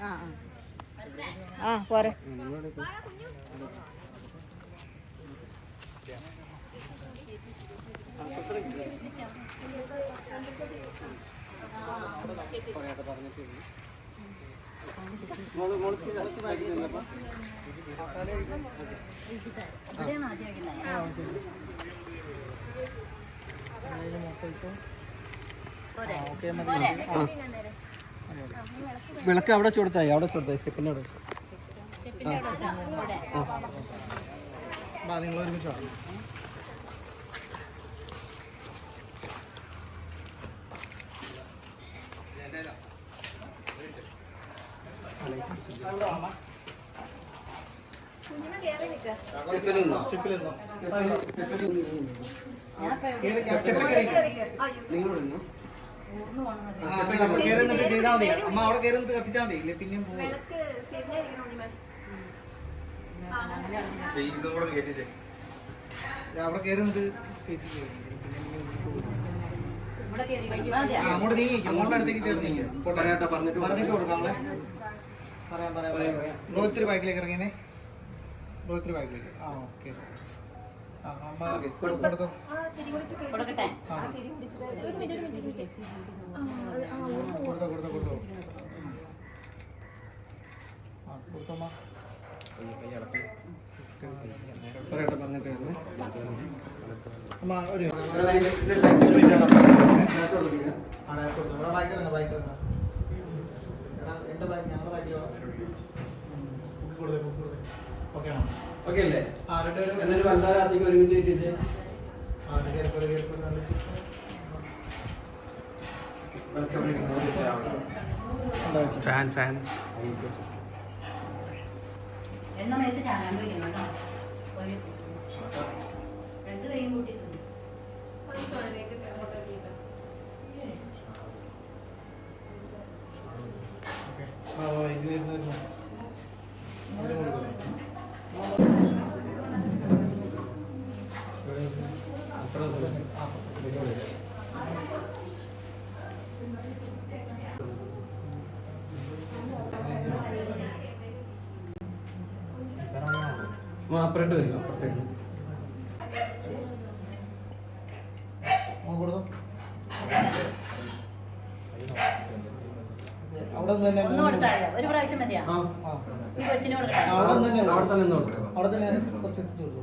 ആ ആ. പോരെ. വിളക്ക് അവിടെ ചൂടത്തായി അവിടെ ചൂടത്തായി സ്റ്റെപ്പിന്റെ അവിടെ. നിങ്ങൾ ചെയ്താൽ മതി. അമ്മ അവിടെ കയറി നിന്നിട്ട് കത്തിച്ചാൽ മതി. ഇല്ലേ പിന്നെയും പോകും അവിടെ കയറി നിന്നിട്ട് അങ്ങോട്ട് നീങ്ങിക്കും മോളുടെ അടുത്തേക്ക് കയറി നീങ്ങി. പറയാട്ടെ പറഞ്ഞിട്ട് പറഞ്ഞിട്ട് കൊടുക്കാം. പറയാം പറയാം പറയാം റോഹിത്തിരി ബൈക്കിലേക്ക് ഇറങ്ങിയേ. റോഹിത്തിരി ബൈക്കിലേക്ക്. ആ ഓക്കെ. കൊടുക്കട്ടെ? ആ കൊടുത്തോ. പറയട്ടെ പറഞ്ഞിട്ട് അമ്മ ഒരു ഇവിടെ എന്റെ ഞങ്ങളുടെ ബുക്ക് കൊടുത്തേ ബുക്ക് കൊടുത്തേ ഓക്കെ ആണോ ഓക്കേ അല്ലേ ആ വല്ലാതാത്തേക്ക് ഒരുമിച്ച് കയറ്റിച്ച് ആ ഒരു കയറിപ്പോ അതിന് കൊടുക്കൂലേ അത്ര ആ അപ്പുറത്ത് വരും അപ്പുറത്തേക്ക് ആ കൊടുത്തു അവിടെ തന്നെ ഒന്ന് കൊടുത്താൽ? ഒരു പ്രാവശ്യം മതിയാ അവിടെ തന്നെ അവിടെ തന്നെ കുറച്ച് എത്തിച്ചു കൊടുത്തു